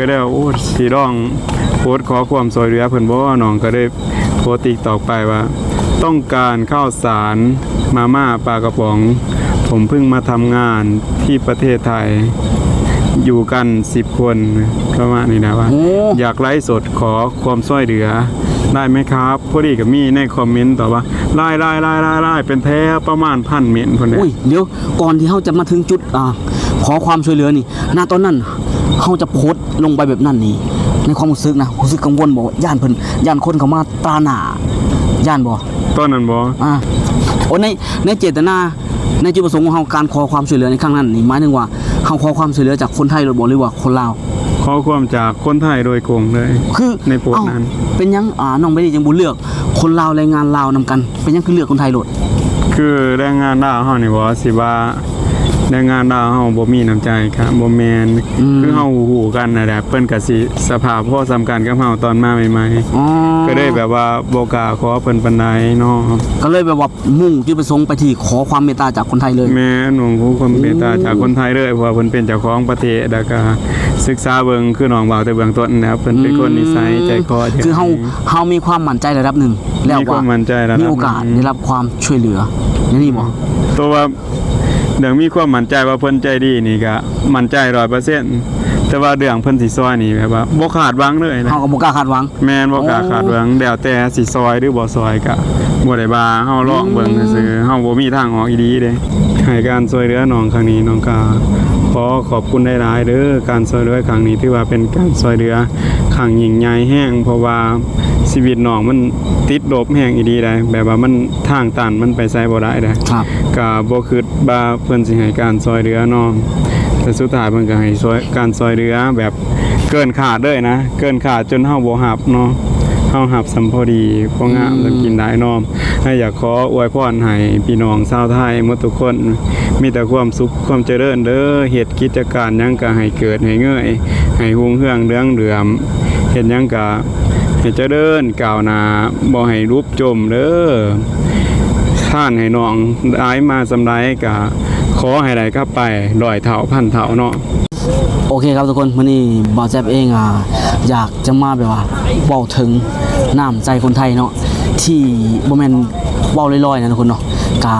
ก็ได้ว่าโอ้สีร้องโพสต์ขอความช่วยเหลือเพิ่นบ่น้องก็ได้โพสต์ติ๊กตอกไปว่า ต้องการข้าวสารมาม่าปลากระป๋อง ผมเพิ่งมาทำงานที่ประเทศไทย อยู่กัน10คนประมาณนี้นะว่าโอ้อยากไลฟ์สดขอความช่วยเหลือได้ไหมครับพอดีกับมีในคอมเมนต์ต่อว่าไล่ไล่ไล่ไล่ไล่เป็นแท้ประมาณพันเมตรคนเนี้อุ้ยเดี๋ยวก่อนที่เขาจะมาถึงจุดอ่า ขอความช่วยเหลือนี่ณตอนนั้นเขาจะโพสต์ลงไปแบบนั้นนี่ในความรู้สึกนะรู้สึกกังวลบอกย่านเพิ่นย่านคนเขามาตราหน้าย่านบ่ต้นนั้นบออ่าโอ้ในในเจตนาในจุดประสงค์ของเขาการขอความช่วยเหลือในครั้งนั้นนี่หมายถึงว่าเขาขอความช่วยเหลือจากคนไทยหรือบ่หรือว่าคนลาวขอความจากคนไทยโดยโกงเลย คือในโพสต์เอ้านั้น เป็นหยังอ่าน้องไม่ได้จังบุเลือก คนลาวแรงงานลาวนำกัน เป็นหยังคือเลือกคนไทยโลดคือแรงงานดาวเฮานี่บ่สิว่า แรงงานดาวเฮาบ่มีน้ำใจครับบ่แม่นคือเฮาฮู้กันนั่นแหละเพิ่นก็สิสภาพพอสำคัญกับเฮาตอนมาใหม่อ๋อๆก็ได้แบบว่าบ่กล้าขอเพิ่นปานใดเนาะก็เลยแบบว่ามุ่งจุดประสงค์ไปที่ขอความเมตตาจากคนไทยเลย แม่หนุ่มผู้คนเมตตาจากคนไทยเลยเพราะว่าเพิ่นเป็นเจ้าของประเทศแล้วก็ศึกษาเบิ่งคือน้องเว้าแต่เบื้องต้นนะครับเพิ่นเป็นคนนิสัยใจคอที่คือเฮาเฮามีความมั่นใจระดับหนึ่งแล้วมีคว่าวามมั่นใจระดับมีโอกาสหนึ่งได้รับความช่วยเหลือนี่นี่บ่ตัวว่า เรื่องมีความมั่นใจว่าเพิ่นใจดีนี่ก็มั่นใจ100%แต่ว่าเรื่องเพิ่นสิซอยนี่แบบว่าบ่คาดหวังเลยนะเฮาก็บ่กล้าคาดหวัง แม่นบ่กล้าคาดหวังแล้วแต่สิซอยหรือบ่ซอยก็บ่ได้ว่าเฮาลองเบิ่งซื่อๆเฮาบ่มีทางออกอีดีเด้ให้การช่วยเหลือน้องครั้งนี้น้องก็ขอขอบคุณหลายๆเด้อการช่วยเหลือครั้งนี้ถือว่าเป็นการช่วยเหลือ ครั้งยิ่งใหญ่แฮงเพราะว่าชีวิตน้องมันติดลบแฮงอีดีได้แบบว่ามันทางตันมันไปไสบ่ได้เด้ครับก็บ่คิดว่าเพิ่นสิให้การซอยเหลือน้องแต่สุดท้ายเพิ่นก็ให้ซอยการซอยเหลือแบบเกินขาดเลยนะ เกินขาดจนเฮาบ่รับเนาะเฮารับสัมพอดีพองามแล้วกินได้น้อมให้อยากขออวยพรให้พี่น้องชาวไทยหมดทุกคน มีแต่ความสุขความเจริญเด้อเฮ็ดกิจการหยังก็ให้เกิดให้เงยให้รุ่งเรืองเรืองเรือม เฮ็ดหยังก็ให้เจริญก้าวนาบ่ให้รูปจมเด้อท่านให้น้องได้มาสำไรกะขอให้ได้กลับไปดอยเถาพันเถาเนาะโอเคครับทุกคนวันนี้บอแจ๊บเองอะอยากจะมาแบบว่าเว้าถึงน้ำใจคนไทยเนาะที่บ่แม่นเว้าลอยๆนะทุกคนเนาะกา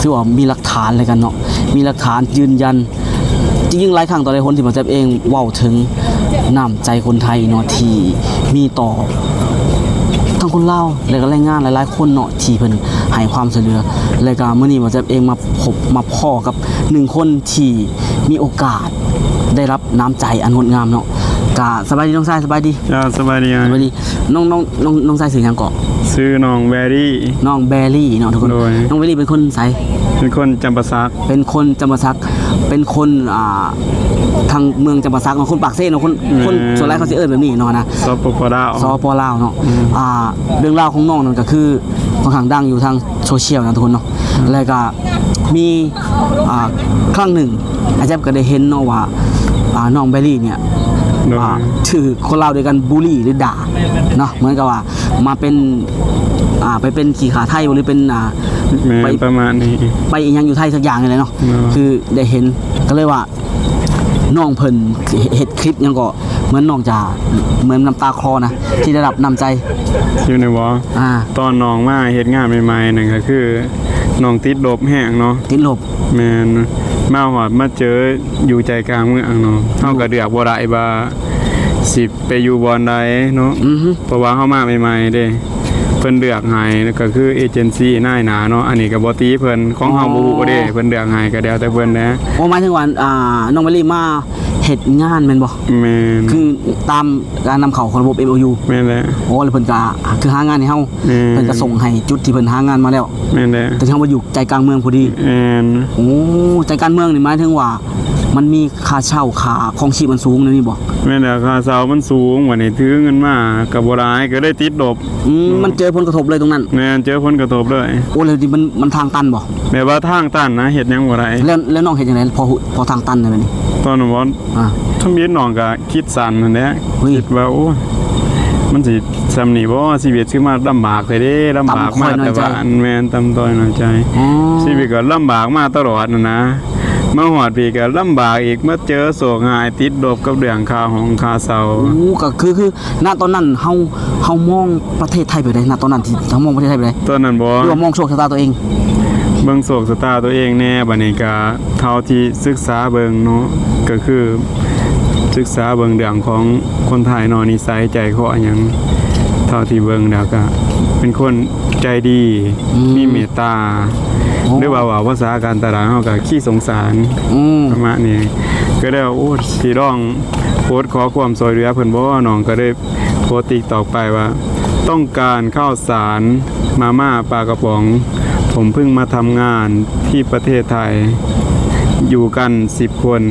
ถือว่ามีหลักฐานเลยกันเนาะมีหลักฐานยืนยัน จริงๆหลายครั้งต่อหลายคนที่บอแจ๊บเองเว้าถึงน้ำใจคนไทยเนาะที่มีต่อทั้งคนเล่าและก็แรงงานหลายๆ คนเนาะที่เพิ่นให้ความช่วยเหลือและก็มื้อนี้หมอแจ๊บเองมาพบมาพ่อกับหนึ่งคนที่มีโอกาสได้รับน้ำใจอันงดงามเนาะ กะสบายดีน้องชายสบายดีจ้าสบายดีสบายดีน้องน้องน้องน้องชายสื่อหยังเกาะซื้อน้องแวรี่ น้องแบรี่เนาะทุกคน โดย น้องแบรี่เป็นคนไสเป็นคนจำปาสัก เป็นคนจำปาสัก เป็นคนอ่าทางเมืองจำปาสักเนาะคนปากเซ่เนาะคนคนส่วนแรกเขาสิเอิ้นแบบนี้เนาะนะ ซอปปดาวสปลาวเนาะอ่าเรื่องราวของน้องนั่นก็คือค่อนข้างดังอยู่ทางโซเชียลนะทุกคนเนาะแล้วก็มีอ่าครั้งหนึ่งอาจารย์ก็ได้เห็นเนาะว่าอ่าน้องเบลลี่เนี่ยโดย อ่าถือคนลาวด้วยกันบูลลี่หรือด่าเนาะเหมือนกับว่ามาเป็นอ่าไปเป็นขี่ขาไทยหรือเป็นอ่า แม่ไปนประมาณนี้ ไปอีหยังอยู่ไทยสักอย่างนี่แหละเนาะเนาะ คือได้เห็นก็เลยว่าน้องเพิ่นเฮ็ดคลิปหยังก็เหมือนน้องจะเหมือนน้ำตาคลอนะที่ได้รับน้ำใจ อยู่ในวออ่าตอนน้องมาเฮ็ดงานใหม่ๆนั่นก็คือน้องติดลบแห้งเนาะติดลบแม่น มาหอดมาเจออยู่ใจกลางเมืองเนาะเฮาก็เดือกบ่ได้ว่าสิไปอยู่บ่อนใดเนาะอือฮึเพราะว่าเข้ามาใหม่ๆเด้ เพิ่นเลือกให้ก็คือเอเจนซี่นายหนาเนาะอันนี้ก็บ่ตีเพิ่นของเฮาบ่ฮู้เด้เพิ่นเลือกให้ก็แล้วแต่เพิ่นนะโอ้หมายถึงว่าอ่าน้องเบลลี่มาเฮ็ดงานแม่นบ่แม่นคือตามการนำเข้าของระบบ MOU แม่นแหละโอ้แล้วเพิ่นก็คือหางานให้เฮาอืมเพิ่นก็ส่งให้จุดที่เพิ่นหางานมาแล้วแม่นแหละแต่ที่เฮามาอยู่ใจกลางเมืองพอดีแม่นโอ้ใจกลางเมืองนี่หมายถึงว่า มันมีค่าเช่าค่าของชีพมันสูงนะนี่บ่แม่นแหละค่าเช่ามันสูงกว่านี้ถือเงินมาก็บ่ได้ก็ได้ติดดบอืมมันเจอผลกระทบเลยตรงนั้นแม่นเจอผลกระทบเลยโอ้แล้วที่มันมันทางตันบ่แบบว่าทางตันนะเฮ็ดหยังบ่ได้แล้วแล้วน้องเฮ็ดจังไดพอหุพอทางตันได้บัดนี้ตอนนั้นว่าอ่าทำเบียน้องก็คิดสั้นนั่นแหละเฮ้ยคิดว่าโอ้มันสิซำนี่บ่ชีวิตสิมาลำบากเลยเด้ลำบากมาต่ำค่อยน้อยแต่ว่าใจอันแม่นตำต้อยน้อยใจอ๋อชีวิตก็ลำบากมาตลอดนะนะ มาหอดพี่ก็ลำบากอีกมาเจอโศกหายติดดบกับเรื่องข่าวของคาเซาโอ้ก็คือคือณตอนนั้นเฮาเฮามองประเทศไทยไปได้ณตอนนั้นที่เฮามองประเทศไทยไปได้ตอนนั้นบ่หรือว่ามองโชคชะตาตัวเอง เบิ่งโศกสตาร์ตัวเองแน่บัดนี้ก็เท่าที่ศึกษาเบิ่งเนาะก็คือศึกษาเบิ่งเรื่องของคนไทยเนาะนิสัยใจคอหยังเท่าที่เบิ่งแล้วก็เป็นคนใจดีอืมมีเมตตาโอ้ หรือว่าว่าภาษาการตลาดเฮาก็ขี้สงสารอืมประมาณนี้ก็ได้ว่าโอ้สิร้องโพสต์ขอความช่วยเหลือเพิ่นบ่น้องก็ได้โพสต์ติ๊กตอกไปว่า ต้องการข้าวสารมาม่าปลากระป๋อง ผมเพิ่งมาทำงานที่ประเทศไทย อยู่กัน10คน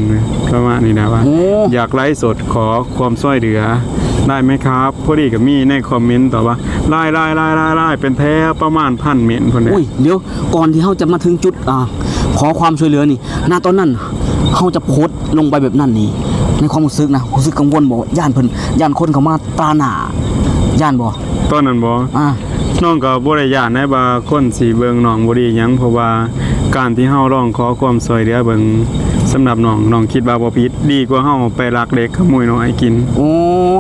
ประมาณนี้นะว่าโอ้อยากไลฟ์สดขอความช่วยเหลือได้ไหมครับพอดีกับมีในคอมเมนต์ต่อว่าไล่ไล่ไล่ไล่ไล่เป็นแท้ประมาณพันเมตรคนเดียอุ้ยเดี๋ยวก่อนที่เฮาจะมาถึงจุดอ่าขอความช่วยเหลือนี่ณตอนนั้นเฮาจะโพสต์ลงไปแบบนั้นนี่ในความรู้สึกนะรู้สึกกังวลบ่ย่านเพิ่นย่านคนเขามาตราหน้าย่านบ่ตอนนั้นบออ่าน้องก็บ่ได้ย่านให้ว่าคนสิเบิ่งน้องบ่ดีหยังเพราะว่า การที่เฮาร้องขอความช่วยเหลือเบิ่งสำหรับน้องน้องคิดว่าบ่ผิดดีกว่าเฮาไปลักเล็กขโมยน้อยกิน โอ้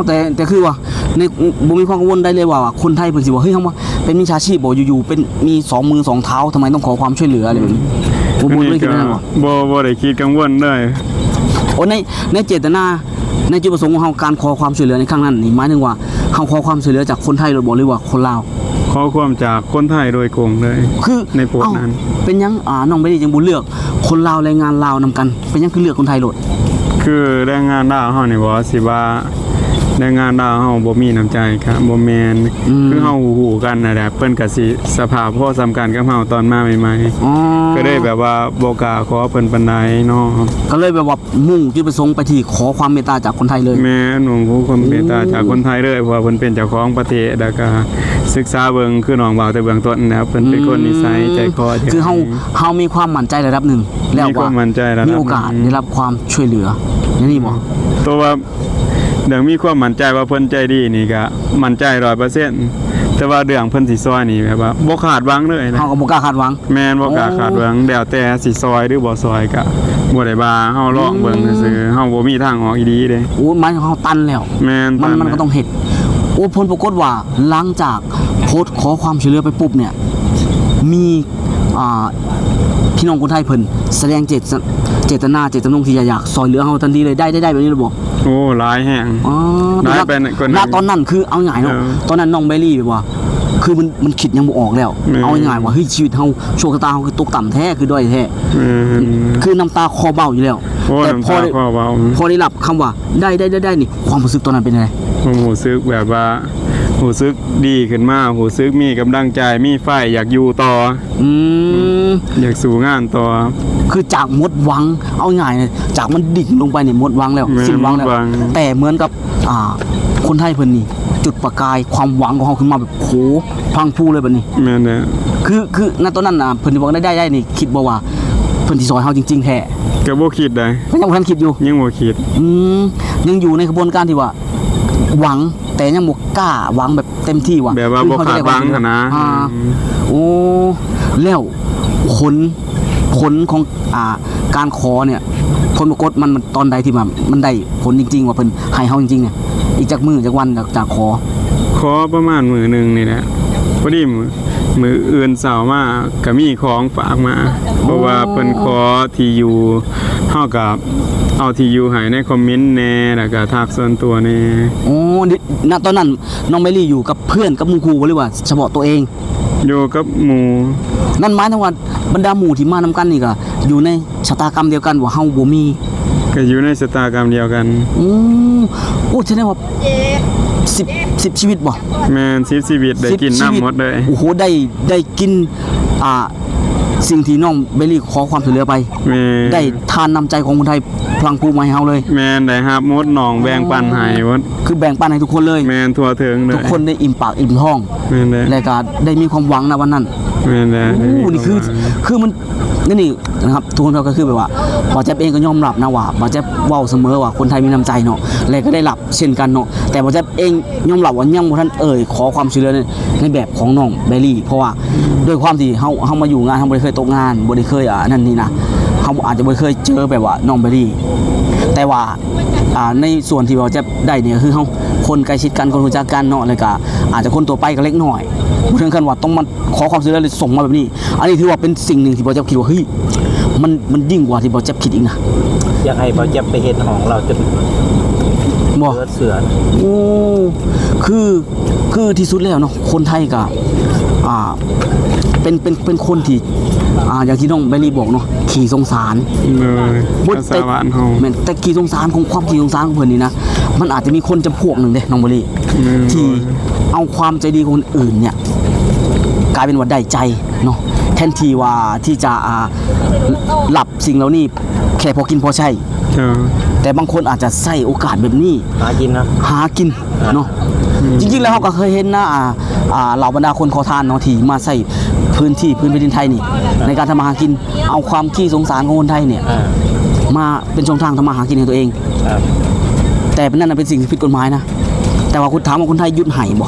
แต่แต่คือว่าในบ่มีความกังวลได้เลยว่าว่าคนไทยเพิ่นสิว่าเฮ้ยเฮาว่าเป็นมิจฉาชีพบ่อยู่ๆเป็นมีสองมือสองเท้าทำไมต้องขอความช่วยเหลืออะไรแบบนี้บ่บ่ได้คิดแบบนั้นบ่บ่บ่ได้คิดกังวลเลยโอ้ในในเจตนาในจุดประสงค์ของเฮาการขอความช่วยเหลือในครั้งนั้นนี่หมายถึงว่าเฮาขอความช่วยเหลือจากคนไทยหรือบ่หรือว่าคนลาว ขอความจากคนไทยโดยกงเลย คือในโพสต์นั้น เอ้าเป็นหยังอ่าน้องไม่ได้จังบ่เลือก คนลาวแรงงานลาวนำกัน เป็นหยังคือเลือกคนไทยโลด คือแรงงานดาวเฮานี่บ่สิว่า แรงงานดาวเฮาบ่มีน้ำใจครับบ่แม่นคือเฮาฮู้ๆกันนั่นแหละเพิ่นก็สิสภาพพอสำคัญกับเฮาตอนมาใหม่ๆอ๋อก็ได้แบบว่าโบกล้าขอเพิ่นปันไดเนาะก็เลยแบบว่ามุ่งจุดประสงค์ไปที่ขอความเมตตาจากคนไทยเลย แม่หนุ่มผู้คนเมตตาจากคนไทยเลยเพราะว่าเพิ่นเป็นเจ้าของประเทศแล้วก็ศึกษาเบิ่งคือน้องเบาแต่เบื้องต้นนะครับเพิ่นเป็นคนนิสัยใจคอที่ คือเฮาเฮามีความมั่นใจระดับหนึ่งแล้วมีคว่าวามมั่นใจระดับมีโอกาสได้รับความช่วยเหลือนี่นี่บ่ตัวว่า เรื่องมีความมั่นใจว่าเพิ่นใจดีนี่ก็มั่นใจ100%แต่ว่าเรื่องเพิ่นสิซอยนี่แบบว่าบ่คาดหวังเลยนะ เฮาก็บ่กล้าคาดหวัง แม่นบ่กล้าคาดหวังแล้วแต่สิซอยหรือบ่ซอยก็บ่ได้ว่าเฮาลองเบิ่งซื่อๆเฮาบ่มีทางออกอีดีเด้โอ้หมายถึงเฮาตันแล้ว แม่นมันมันตาก็ต้องเห็ดโอ้ผลปรากฏว่าหลังจากโพสต์ขอความช่วยเหลือไปปุ๊บเนี่ย มีอ่า พี่น้องคนไทยเพิ่นแสดงเจตสเจตนาเจตจำนงที่จะอยากซอยเหลือเฮาทันทีเลยได้ได้ได้แบบนี้เลยบ่โอ้หลายแห่งอ๋อได้ณไปไหนก่อนไหนณตอนนั้นคือเอาง่ายเนาะเออตอนนั้นน้องเบลลี่แบบว่าคือมันมันคิดยังบ่ออกแล้วอืมเอาง่ายๆว่าเฮ้ยชีวิตเฮาโชคชะตาเฮาคือตกต่ำแท้คือด้อยแท้อืมคือน้ำตาคอเบ้าอยู่แล้วโอ้แต่น้ำพอตาได้พ่อเบาพอได้รับคำว่าได้ได้ได้ได้นี่ความรู้สึกตอนนั้นเป็นยังไงผมหูซึกแบบว่า หูซึกดีขึ้นมาหูซึกมีกำลังใจมีไฟอยากอยู่ต่อ อืม อยากสู่งานต่อ คือจากหมดหวัง เอาง่ายเลยจากมันดิ่งลงไปเนี่ยหมดหวังแล้ว แม่นสิ้นหวังแล้วหมดหวัง แต่เหมือนกับ อ่า คนไทยเพิ่นนี่ จุดประกายความหวังของเขาขึ้นมาแบบโหพลังพรูเลยแบบนี้ แม่นเด้อคือคือณตอนนั้นน่ะเพิ่นที่บอกได้ได้ได้นี่คิดบ่ว่าเพิ่นสิซอยเฮาจริง ๆแท้ก็บ่คิดได้ก็ยังบ่ทันคิดอยู่ ยังบ่คิด อืมยังอยู่ในกระบวนการที่ว่า หวัง แต่ยังบ่กล้าหวังแบบเต็มที่ว่ะแบบว่าบ่คาดหวังหั้นนะอ่าโอ้แล้วผลผลของอ่าการขอเนี่ยผลปรากฏมันมันตอนใดที่มันมันได้ผลจริง ๆ ว่าเพิ่นให้เฮาจริงๆเนี่ยอีกจากมือจากวันจากจากขอ ขอประมาณมื้อหนึงนี่แหละพอดีมื้อมื้ออื่นเช้ามาก็มีของฝากมา เพราะว่าเพิ่นขอที่อยู่เฮาก็ เอาที่อยู่ให้ในคอมเมนต์แหน่แล้วก็ทักส่วนตัวแหน่โอ้นี่ณตอนนั้นน้องเมลี่อยู่กับเพื่อนกับหมู่ครูบ่หรือว่าเฉพาะตัวเอง อยู่กับหมู่นั่นหมายถึงว่าบรรดาหมู่ที่มานำกันนี่ก็อยู่ในชะตากรรมเดียวกันว่าเฮาบ่มีก็อยู่ในชะตากรรมเดียวกันอือโอ้แสดงว่า10 10ชีวิตบ่แม่น10ชีวิตได้กิน10ชีวิตน้ำหมดเลย โอ้โหได้ได้กินอ่า สิ่งที่น้องเบลลี่ขอความช่วยเหลือไป แม่ได้ทานน้ำใจของคนไทยพลังพรูมาให้เฮาเลย แม่นได้รับหมดหนองแบ่งปันให้หมดคือแบ่งปันให้ทุกคนเลย แม่นทั่วถึงเลยทุกคนได้อิ่มปากอิ่มท้อง แม่นได้และก็ได้มีความหวังนะวันนั้นแม่นได้โอ้นี่คือคือมัน นี่นี่นะครับทุกคนเราก็คือแบบว่าบอแจ๊บเองก็ยอมรับนะว่าบอแจ๊บเว้าเสมอว่าคนไทยมีน้ำใจเนาะและก็ได้รับเช่นกันเนาะแต่บอแจ๊บเองยอมรับว่ายังบ่ทันเอ่ยขอความช่วยเหลือในในแบบของน้องเบลลี่ เพราะว่าด้วยความที่เฮาเฮามาอยู่งานเฮาบ่ได้เคยตกงานบ่ได้เคยอ่านั่นนี่นะเขาอาจจะไม่เคยเจอแบบว่าน้องเบอรี่ แต่ว่าในส่วนที่เราจะได้เนี่ยคือเขาคนใกล้ชิดกันคนรู้จักกันเนาะเลยก็อาจจะคนตัวไปก็เล็กหน่อย ถึงขั้นว่าต้องมาขอความช่วยเหลือเลยส่งมาแบบนี้ อันนี้ถือว่าเป็นสิ่งหนึ่งที่เราจะคิดว่าเฮ้ยมันมันยิ่งกว่าที่เราจะคิดอีกนะอยากให้เบาแจ๊บไปเห็นของเราจนบ่เลือดเสือโอ้คือคือที่สุดแล้วเนาะคนไทยก็ อ่าเป็นเป็นเป็นคนที่อ่าอย่างที่น้องเบลลี่บอกเนาะขี่สงสารเลยบ่ภาษาบ้านเฮาแม่นแต่ขี่สงสารของความขี่สงสารของเพิ่นนี่นะมันอาจจะมีคนจำพวกหนึ่งเด้น้องเบลลี่อืมที่เอาความใจดีของคนอื่นเนี่ยกลายเป็นว่าได้ใจเนาะแทนที่ว่าที่จะอ่าหลับสิ่งเหล่านี้แค่พอกินพอใช้ เจ้าแต่บางคนอาจจะใส่โอกาสแบบนี้ หากินนะหากินเนาะจริงๆแล้วเราก็เคยเห็นนะอ่าอ่า เหล่าบรรดาคนขอทานเนาะที่มาใส่พื้นที่พื้นแผ่นดินไทยนี่ ในการทำมาหากินเอาความขี้สงสารของคนไทยเนี่ยอ่ามาเป็นช่องทางทำมาหากินของตัวเองครับแต่เป็นนั่นนะเป็นสิ่งที่ผิดกฎหมายนะ แต่ว่าคุณถามว่าคนไทยยุดไห่บ่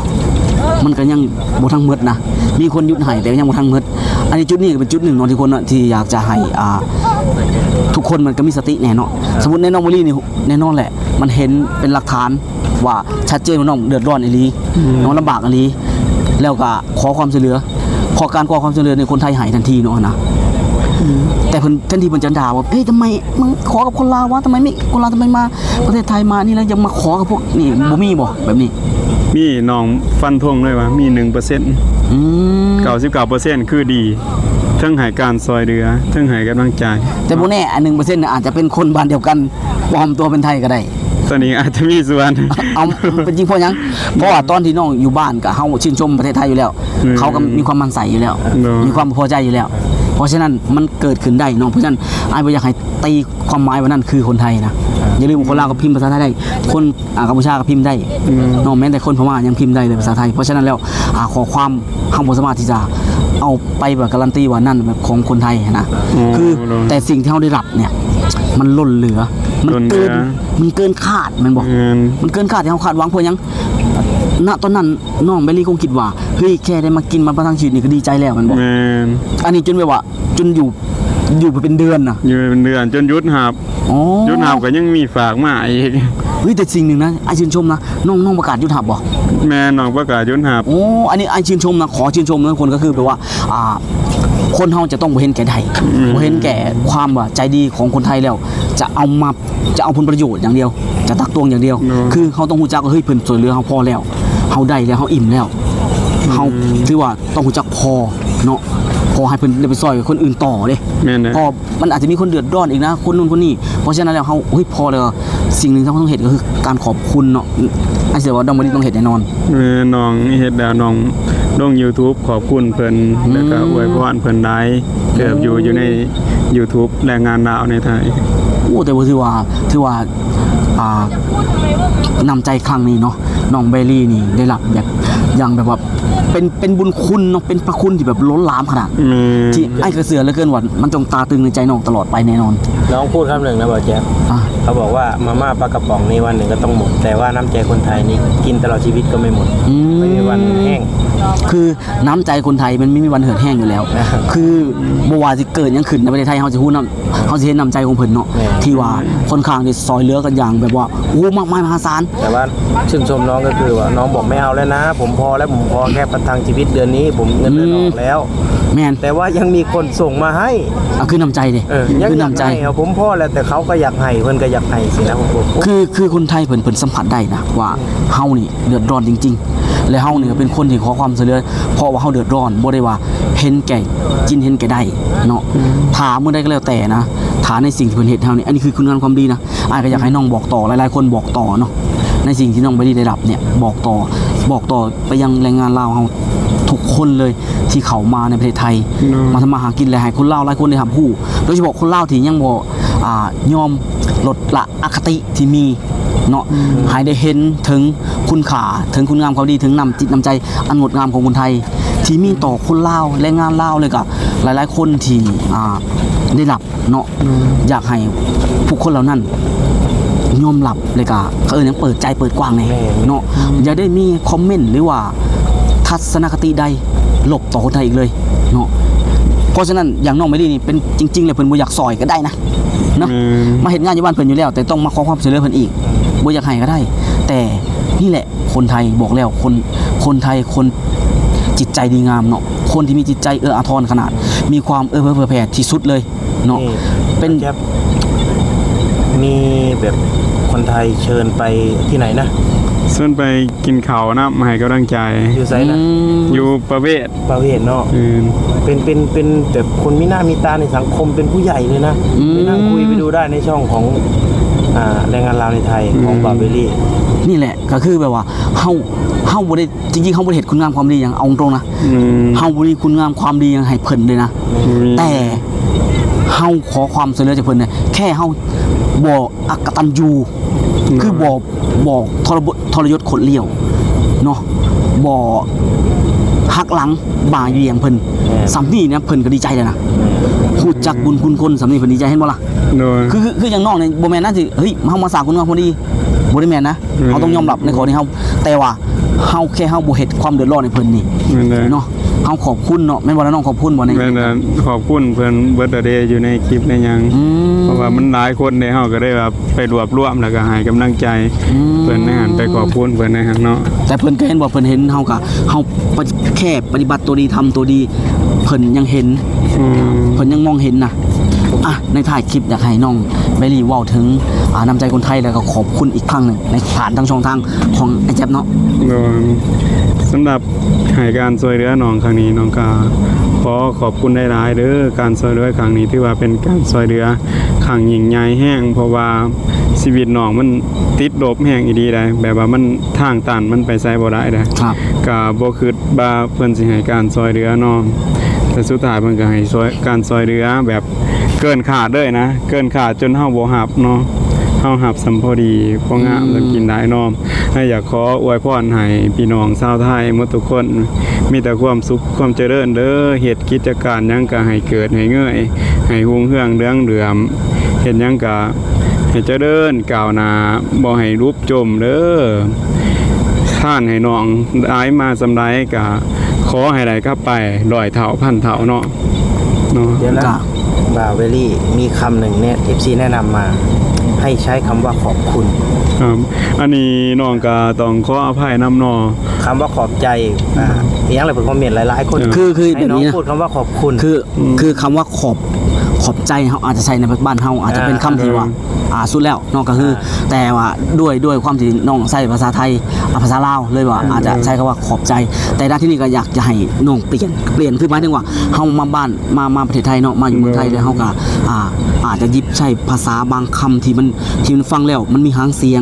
มันก็ยังบ่ทั้งหมดนะ มีคนยุดไห่แต่ก็ยังบ่ทั้งหมดอันนี้จุดนี้ก็เป็นจุดหนึ่งเนาะที่คนน่ะที่อยากจะให้อ่าทุกคนมันก็มีสติแน่เนาะสมมติในน้องบุรีนี่แน่นอนแหละ มันเห็นเป็นหลักฐานว่าชัดเจนว่าน้องเดือดร้อนอีหลีน้องลำบากอีหลี แล้วก็ขอความช่วยเหลือพอการขอความช่วยเหลือในคนไทยหายทันทีเนาะนะแต่เพิ่นทันทีเพิ่นจะด่าว่าเฮ้ยทำไมมึงขอกับคนลาววะทำไมไม่คนลาวทำไมมา ประเทศไทยมานี่แล้วยังมาขอกับพวกนี่บ่มีบ่แบบนี้ มีน้องฟันธงเลยว่ามี1%อืม99%คือดีเทั้งให้การซอยเรือเทั้งให้กำลังใจแต่บ่แน่อันหนึ่งเปอร์เซ็นต์อาจจะเป็นคนบ้านเดียวกันปลอมตัวเป็นไทยก็ได้ ตอนนี้อาจจะมีส่วน เอาเป็นจริงเพราะหยังเพราะว่าตอนที่น้องอยู่บ้านกับเฮาชื่นชมประเทศไทยอยู่แล้ว อืมเขาก็มีความมั่นใสอยู่แล้ว เนอะ มีความพอใจอยู่แล้ว เพราะฉะนั้นมันเกิดขึ้นได้น้องเพราะฉะนั้นไอ้ายบ่อยากให้ตีความหมายว่านั่นคือคนไทยนะอย่าลืมคนลาวก็พิมพ์ภาษาไทยได้ คนอ่ากัมพูชาก็พิมพ์ได้น้องแม้แต่คนพม่ายังพิมพ์ได้เลยภาษาไทย เพราะฉะนั้นแล้วอ่าขอความเฮาบ่สามารถที่จะ เอาไปแบบการันตีว่านั่นแบบของคนไทยนะอ๋อคือเนอะแต่สิ่งที่เฮาได้รับเนี่ย มันล้นเหลือ มันล้นเหลืเกิอนมันเกินคาดแมันบอกงานมันเกินคาดที่เขาคาดหวังเพราะหยังณตอนนั้นน้องเบลลี่คงคิดว่าเฮ้ยแค่ได้มากินมาประทังชีวิตนี่ก็ดีใจแล้วมันบอกแมนอันนี้จนแบบว่าจนอยู่อยู่ไปเป็นเดือนนะอยู่เป็นเดือนจนยุดหับ อ๋อยุดหับก็ยังมีฝากมาอีกเฮ้ยแต่สิ่งหนึ่งนะไอชื่นชมนะน้องน้องประกาศยุทธหับบอกแม่น้องประกาศยุดหับโอ้อันนี้ไอชื่นชมนะขอชื่นชมนะคนก็คือแบบว่าอ่า คนเฮาจะต้องบ่เห็นแก่ใดบ่เห็นแก่ความว่าใจดีของคนไทยแล้ว จะเอามาจะเอาผลประโยชน์อย่างเดียว จะตักตวงอย่างเดียวเนอะคือเขาต้องรู้จักว่าเฮ้ยเพิ่นสวยเรือเขาพอแล้วเขาได้แล้วเขาอิ่มแล้วเขาถือว่าต้องรู้จักพอเนาะ พอให้เพิ่นได้ไปซอยคนอื่นต่อเด้แม่นนะพอมันอาจจะมีคนเดือดร้อนอีกนะ คนนู้นคนนี้ เพราะฉะนั้นแล้วเขาเฮ้ยพอเลยสิ่งหนึ่งที่เขาต้องเห็นก็คือการขอบคุณเนาะไอ้เสียว่าดอมบอดี้ต้องเห็นแน่นอนแม่น้องเฮ็ดแล้วน้องลง YouTube ขอบคุณเพิ่นแล้วก็อวยพรเพิ่นได้เกือบอยู่อยู่ใน YouTube แรงงานดาวในไทย โอ้แต่ว่าถือว่าถือว่าอ่า นำใจครั้งนี้เนาะน้องเบลลี่นี่ได้รับแบบอย่างแบบว่าเป็นเป็นบุญคุณเนาะเป็นพระคุณที่แบบล้นหลามขนาดแม่ที่ไอ้กระเสือเหลือเกินว่ามันจงตาตึงในใจน้องตลอดไปแน่นอนน้องพูดคำหนึ่งนะเบาแจ๊บอะเขาบอกว่ามาม่าปลากระป๋องนี่วันหนึ่งก็ต้องหมด แต่ว่าน้ำใจคนไทยนี่กินตลอดชีวิตก็ไม่หมด อืไม่มีวันแห้ง คือน้ำใจคนไทยมันไม่มีวันเหือดแห้งอยู่แล้วนะครับคือบัวาสิเกิดหยังขึ้นในประเทศไทยเขาจะพูดน้ำเขาจะเห็นน้ำใจของเพิ่นเนาะแน่ที่ว่าค่อนข้างที่ซอยเหลือกันอย่างแบบว่าโอ้มากมายมหาศาลแต่ว่าชื่นชมน้องก็คือว่าน้องบอกไม่เอาแล้วนะ ผมพอแล้วผมพอแค่ประทังชีวิตเดือนนี้ ผมเงินเดือนออกแล้วแม่นแต่ว่ายังมีคนส่งมาให้อะคือน้ำใจเด้เออยังคืออยากน้ำใจให้เอาผมพอแล้วแต่เขาก็อยากให้เพิ่นก็อยากให้สินะผมบอกคือคือคนไทยเพิ่นเพิ่นสัมผัสได้นะว่าเฮานี่เดือดร้อนจริง ๆ และเฮานี่ก็เป็นคนที่ขอความช่วยเหลือเพราะว่าเฮาเดือดร้อนบ่ได้ว่าเห็นแก่จินเห็นแก่ได้เนาะถามเมื่อใดก็แล้วแต่นะถามในสิ่งที่เพิ่นเฮ็ดเฮานี่อันนี้คือคุณงามความดีนะอ้ายก็อยากให้น้องบอกต่อหลายๆ คนบอกต่อเนาะในสิ่งที่น้องไปได้รับเนี่ยบอกต่อบอกต่อไปยังแรงงานลาวเฮาทุกคนเลยที่เขามาในประเทศไทยเนาะมาทำมาหากินและให้คนเล่าวหลายคนได้ทำผู้โดยเฉพาะคนเล่าวที่ยังบ่อ่ายอมลดละอคติที่มี เนาะให้ได้เห็นถึงคุณค่าถึงคุณงามความดีถึงนำจิตนำใจอันงดงามของคนไทย ที่มีต่อคนลาวและงานลาวเลยก็หลาย ๆ คนที่อ่าได้รับเนาะอยากให้ผู้คนเหล่านั้นยอมรับเลยก็เขาเออยังเปิดใจเปิดกว้างแน่เนาะอย่าได้มีคอมเมนต์หรือว่าทัศนคติใดหลบต่อคนไทยอีกเลยเนาะเพราะฉะนั้นอย่างน้องไม่ดีนี่เป็นจริง ๆ เลยเพิ่นบ่อยากซอยก็ได้นะเนาะแม่นมาเห็นงานอยู่บ้านเพิ่นอยู่แล้ว แต่ต้องมาขอความช่วยเหลือเพิ่นอีก บ่อยากให้ก็ได้ แต่นี่แหละคนไทยบอกแล้วคนคนไทยคนจิตใจดีงามเนาะคนที่มีจิตใจเอื้ออาทรขนาด มีความเอื้อเฟื้อเผื่อแผ่ที่สุดเลยเนาะนี่เป็นแจ๊บมีแบบคนไทยเชิญไปที่ไหนนะส่วนไปกินข้าวนะมาให้กำลังใจอยู่ไซนะอืมอยู่ประเวศประเวศเนาะอืมเป็นเป็นเป็นแบบคนมีหน้ามีตาในสังคมเป็นผู้ใหญ่เลยนะไปนั่งคุยไปดูได้ในช่องของอ่า แรงงานลาวในไทยของบาเบลี่นี่แหละก็คือแบบว่าเฮาเฮาบ่ได้จริงๆเฮาบ่ได้เฮ็ดคุณงามความดีอย่างเอาตรงๆนะอืมเฮาบ่ได้คุณงามความดีอย่างให้เพิ่นเลยนะมีแต่เฮาขอความช่วยเหลือจากเพิ่นเนี่ยแค่เฮาบ่อักตันยูคือบ่บ่ทรบทรยศขดเลี้ยวเนาะบ่ หักหลังบ่าเหยียงเพิ่นสำนี่เนี่ยเพิ่นก็ดีใจแล้วนะพูดจักบุญคุณคนสำนี่เพิ่นดีใจเห็นบ่ล่ะโดยคือคือคืออย่างน้องเนี่ยบ่แม่นนะสิเฮ้ยเฮามาสร้างคุณงามความดีบ่ได้แม่นนะอืมเฮาต้องยอมรับในข้อนี้เฮาแต่ว่า เฮาแค่เฮาบ่เฮ็ดความเดือดร้อนให้เพิ่นนี่แม่นเลยเนาะเฮาขอบคุณเนาะแม่นบ่ล่ะน้องขอบคุณบ่ใน แม่นเลยขอบคุณเพิ่นเบิร์ดเดย์อยู่ในคลิปในหยัง อืม เพราะว่ามันหลายคนเนี่ยเฮาก็ได้แบบไปรวบรวมแล้วก็ให้กำลังใจอืมเพิ่นในหันไปขอบคุณเพิ่นในหันเนาะ แต่เพิ่นก็เห็นว่าเพิ่นเห็นเฮาก็เฮาปฏิแค่ปฏิบัติตัวดีทำตัวดี เพิ่นยังเห็น อืม เพิ่นยังมองเห็นนะ อะในถ่ายคลิปอยากให้น้องเบลลี่เว้าถึงอ่าน้ำใจคนไทยแล้วก็ขอบคุณอีกครั้งหนึ่งในผ่านทางช่องทางของไอ้แจ๊บเนาะโดยสำหรับให้การช่วยเหลือน้องครั้งนี้น้องก็ขอขอบคุณหลายๆเด้อการช่วยเหลือครั้งนี้ถือว่าเป็นการช่วยเหลือครั้งยิ่งใหญ่แห้งเพราะว่าชีวิตน้องมันติดลบแห้งอีดีได้แบบว่ามันทางตันมันไปไสบ่ได้ได้ครับ ก็บ่คิดว่าเพิ่นสิให้การซอยเหลือน้องแต่สุดท้ายเพิ่นก็ให้ซอยการซอยเหลือแบบ เกินขาดเลยนะ เกินขาดจนเฮาบ่รับเนาะเฮารับสัมพอดีพองามแล้วกินได้น้อมให้อยากขออวยพรให้พี่น้องชาวไทยหมดทุกคน มีแต่ความสุขความเจริญเด้อเฮ็ดกิจการยังก็ให้เกิดให้เงยให้รุ่งเรืองเรืองเรือมเฮ็ดยังก็ให้เจริญก้าวหน้าบ่ให้รูปจมเด้อท่านให้น้องได้มาสำไรกะขอให้ได้กลับไปลอยเท่าพันเท่าเนาะเนาะ บาเบลี่ มีคำหนึ่งเนี่ยเอฟซีแนะนำมา ให้ใช้คำว่าขอบคุณ ครับ อันนี้น้องก็ต้องขออภัยนำเนอ คำว่าขอบใจอ่าอีกอย่างเลยผมคอมเมนต์หลายๆ คนคือคือให้แบบน้องนี้นะ พูดคำว่าขอบคุณ คือคือคำว่าขอบขอบใจเฮาอาจจะใช้ในบ้านเฮาอาจจะเป็นคำที่ว่าอ่าสุดแล้วเนอกก็คือแต่ว่าด้วยด้วยความที่น้องใช้ภาษาไทยอ่าภาษาลาวเลยว่าอาจจะใช้คำว่าขอบใจ แต่ด้านที่นี่ก็อยากจะให้น้องเปลี่ยนเปลี่ยนคือหมายถึงว่าเฮามาบ้านมามาประเทศไทยเนาะมาอยู่เมืองไทยแล้วเฮาก็อ่าอาจจะหยิบใช้ภาษาบางคำที่มันที่มันฟังแล้ว มันมีหางเสียง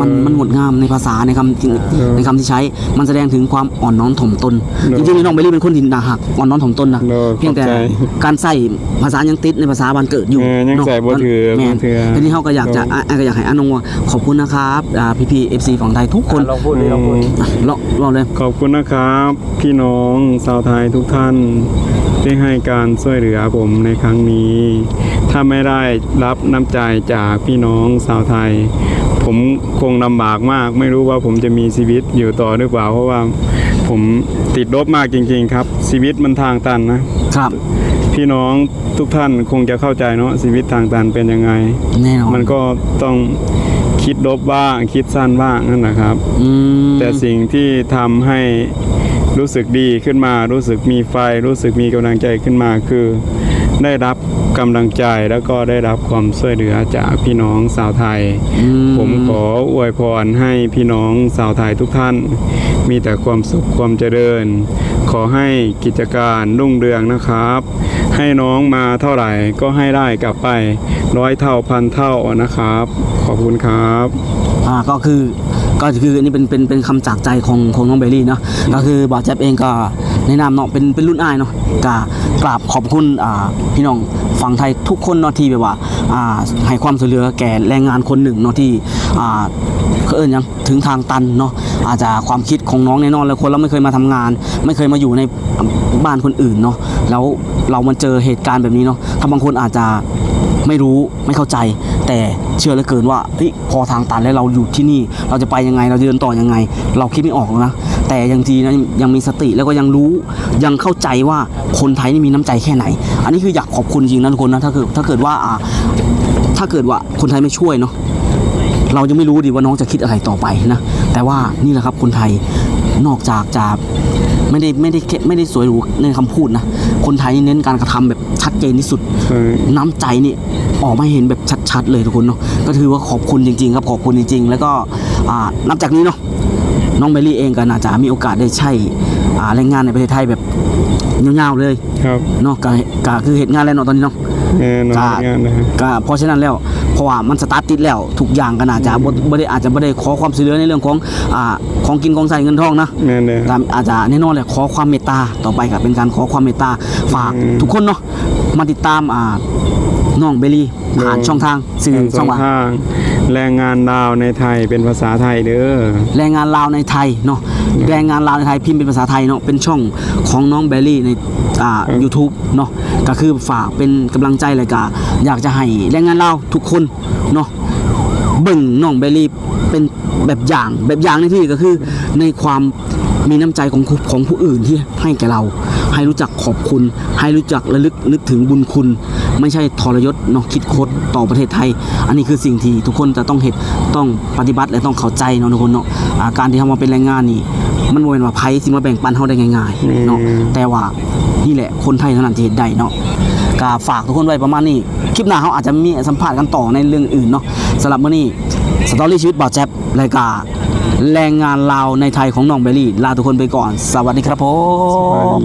มันมันงดงามในภาษาในคำที่ในคำที่ใช้มันแสดงถึงความอ่อนน้อมถ่อมตนจริงๆน้องเบลลี่เป็นคนที่น่าหักอ่อนน้อมถ่อมตนนะเนอะเพียงแต่เข้าใจการใส่ภาษายังติดในภาษาบ้านเกิดอยู่เออยังใส่บ่ถือแม่นบ่ถือทีนี้เขาก็อยากจะครับอะก็อยากให้อาน้องว่าขอบคุณนะครับอ่าพี่พีเอฟซีฝั่งไทยทุกคนลองพูดดิลองพูดอะเลาะเลาะเลย ขอบคุณนะครับ พี่น้องชาวไทยทุกท่านที่ให้การช่วยเหลือผมในครั้งนี้ ถ้าไม่ได้รับน้ำใจจากพี่น้องชาวไทย ผมคงลำบากมาก ไม่รู้ว่าผมจะมีชีวิตอยู่ต่อหรือเปล่าเพราะว่า ผมติดลบมากจริง ๆ ครับ ชีวิตมันทางตันนะครับ พี่น้องทุกท่านคงจะเข้าใจเนาะชีวิตทางตันเป็นยังไง แน่นอนมันก็ต้องคิดลบบ้างคิดสั้นบ้างนั่นแหละครับ อืมแต่สิ่งที่ทำให้รู้สึกดีขึ้นมา รู้สึกมีไฟ รู้สึกมีกำลังใจขึ้นมาคือ ได้รับกำลังใจแล้วก็ได้รับความช่วยเหลือจากพี่น้องชาวไทย อืผมขออวยพรให้พี่น้องชาวไทยทุกท่าน มีแต่ความสุขความเจริญ ขอให้กิจการรุ่งเรืองนะครับ ให้น้องมาเท่าไหร่ก็ให้ได้กลับไปร้อยเท่าพันเท่านะครับ ขอบคุณครับอ่าก็คือก็คืออันนี้เป็นเป็นเป็นคำจากใจของของน้องเบลลี่เนาะก็คือบอสแจ๊บเองก็ในนามเนาะเป็นเป็นรุ่นอายเนาะก็กราบขอบคุณอ่าพี่น้องฝั่งไทยทุกคนเนาะที่แบบว่า ให้ความช่วยเหลือแก่แรงงานคนหนึ่งเนาะที่เอิญยังถึงทางตันเนาะอาจจะความคิดของน้องแน่นอนเลยคนเราไม่เคยมาทำงาน ไม่เคยมาอยู่ในบ้านคนอื่นเนาะแล้วเรามาเจอเหตุการณ์แบบนี้เนาะถ้าบางคนอาจจะไม่รู้ไม่เข้าใจ แต่เชื่อเหลือเกินว่าพอทางตันแล้วเราอยู่ที่นี่ เราจะไปยังไงเราเดินต่อยังไง เราคิดไม่ออกนะแต่ยังทีนะยังมีสติแล้วก็ยังรู้ยังเข้าใจว่าคนไทยนี่มีน้ำใจแค่ไหน อันนี้คืออยากขอบคุณจริงนะทุกคนนะถ้าเกิดถ้าเกิดว่า ถ้าเกิดว่าคนไทยไม่ช่วยเนาะเราจะไม่รู้ดิว่าน้องจะคิดอะไรต่อไปนะแต่ว่านี่แหละครับคนไทยนอกจากจะไม่ได้ไม่ได้แค่ไม่ได้สวยหรูในคำพูดนะคนไทยนี่เน้นการกระทำแบบชัดเจนที่สุดใช่น้ำใจนี่ออกมาให้เห็นแบบชัดๆเลยทุกคนเนาะก็ถือว่าขอบคุณจริงๆครับขอบคุณจริง ๆ แล้วก็อ่านับจากนี้เนาะน้องเบลลี่เองก็น่าจะมีโอกาสได้ใช้อ่าแรงงานในประเทศไทยแบบยาวๆเลยครับเนาะก็ก็คือเหตุงานแล้วเนาะตอนนี้เนาะ แน่นอนก็งานนะก็เพราะฉะนั้นแล้วเพราะว่ามันสตาร์ทติดแล้วทุกอย่างก็น่าจะบ่บ่ได้อาจจะบ่ได้ขอความช่วยเหลือในเรื่องของอ่าของกินของใส่เงินทองนะแม่นเด้อตามอาจจะแน่นอนเลยขอความเมตตาต่อไปก็เป็นการขอความเมตตาฝากอืม ทุกคนเนาะมาติดตามอ่าน้องเบลลี่ผ่านช่องทางสื่อสช่อองงว่าทาง แรงงานดาวในไทยเป็นภาษาไทยเด้อแรงงานลาวในไทยเนาะแรงงานลาวในไทยพิมพ์เป็นภาษาไทยเนาะเป็นช่องของน้องเบลลี่ในอ่า YouTube เนาะก็คือฝากเป็นกำลังใจเลยก็อยากจะให้แรงงานลาวทุกคนเนาะเบิ่งน้องเบลลี่เป็นแบบอย่างแบบอย่างในที่ก็คือในความมีน้ำใจของผู้ของผู้อื่นที่ให้แก่เรา ให้รู้จักขอบคุณ ให้รู้จักระลึกนึกถึงบุญคุณ ไม่ใช่ทรยศเนาะคิดคดต่อประเทศไทย อันนี้คือสิ่งที่ทุกคนจะต้องเห็นต้องปฏิบัติและต้องเข้าใจเนาะทุกคนเนาะอาการที่ทำมาเป็นแรงงานนี่มันบ่เป็นว่าไผสิมาแบ่งปันเฮาได้ง่ายๆเนาะแต่ว่านี่แหละคนไทยเท่านั้นที่เฮ็ดได้เนาะก็ฝากทุกคนไว้ประมาณนี้ คลิปหน้าเขาอาจจะมีสัมภาษณ์กันต่อในเรื่องอื่นเนาะสำหรับมื้อนี้สตอรี่ชีวิตบ่าวแจ๊บรายการแรงงานลาวในไทยของน้องเบลลี่ ลาทุกคนไปก่อน สวัสดีครับผม